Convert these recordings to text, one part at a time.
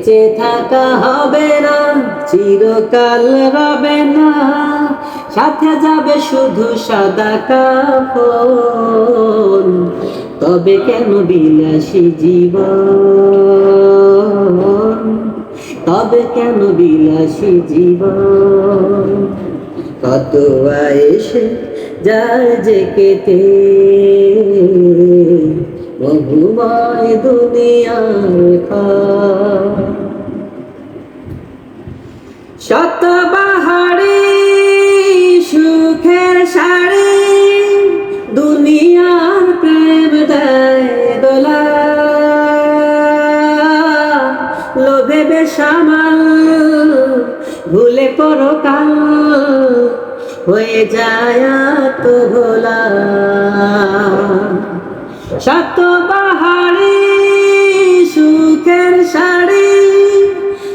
বেঁচে থাকা হবে না, চিরকাল রবে না। সাথে যাবে শুধু সাদা কাপড়, তবে কেন বিলাসী জীবন? তবে কেন বিলাসী জীবন? কত এসে যায় যে কেটে। বহুময় দুনিয়ার খায় শত বাহারি সুখের শাড়ি দুনিয়ার প্রেম দেয় দোলা লোভে বেসামাল, ভুলে পরকাল, হয়ে যায় তো ভোলা শত বাহারি সুখের শাড়ি,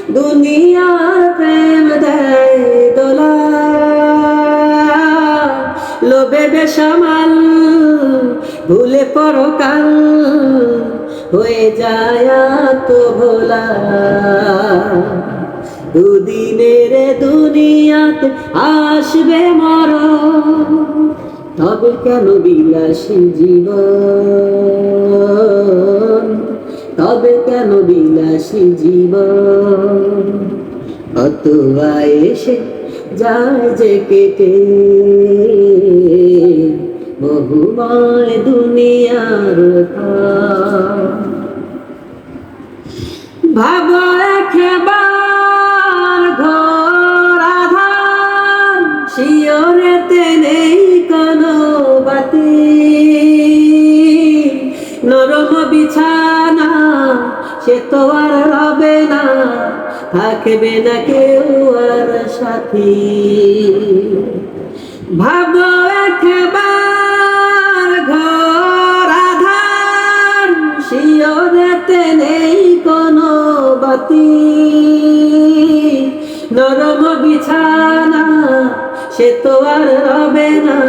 দুনিয়ার প্রেম দেয় দোলা। লোভে বেসামাল, ভুলে পরকাল, হয়ে যায় তো ভোলা। দুদিনের দুনিয়াতে আসবে মর তবে কেন বিলাসী জীবন? তবে কেন বিলাসী জীবন? কত এসে যায় যে কেটে। বহুময় দুনিয়ার। ভাব একবার ঘোর আধার শিওরেতে তো আর হবে না। থাকবে না কেউ আর সাথী। ভাব একবার ঘর আধার শিওরেতে নেই কোনো বাতি। নরম বিছানা, সে তো আর হবে না।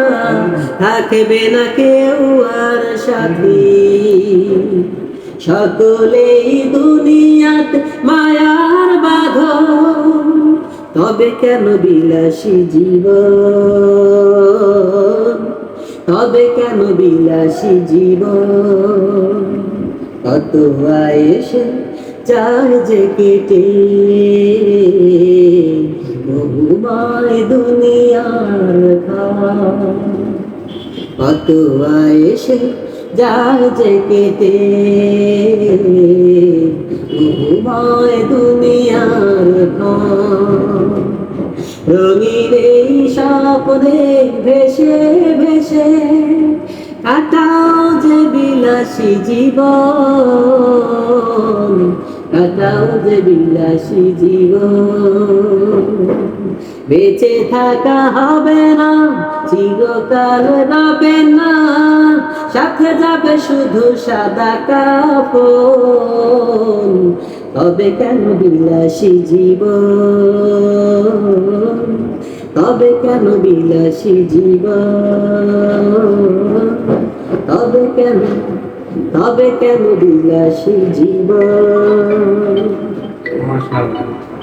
থাকবে না কেউ আর সাথী। সকলেই দুনিয়াতে মায়ার বাঁধন। তবে কেন বিলাসী জীবন? তবে কেন বিলাসী জীবন? কত এসে চায় যে কেটে। বহুমায় দুনিয়ার খায় কত এসে যায় যে কেটে বহুময় দুনিয়ার রঙিন এই স্বপ্নে ভেসে ভেসে কাটাও যে বিলাসী জীবন, কাটাও যে বিলাসী জীবন। বেঁচে থাকা হবে না, চিরকাল রবে না। সাথে যাবে শুধু সাদা কাপড়। তবে কেন বিলাসী জীবন? তবে কেন বিলাসী জীবন? তবে কেন তবে কেন বিলাসী জীবন? মাশাআল্লাহ।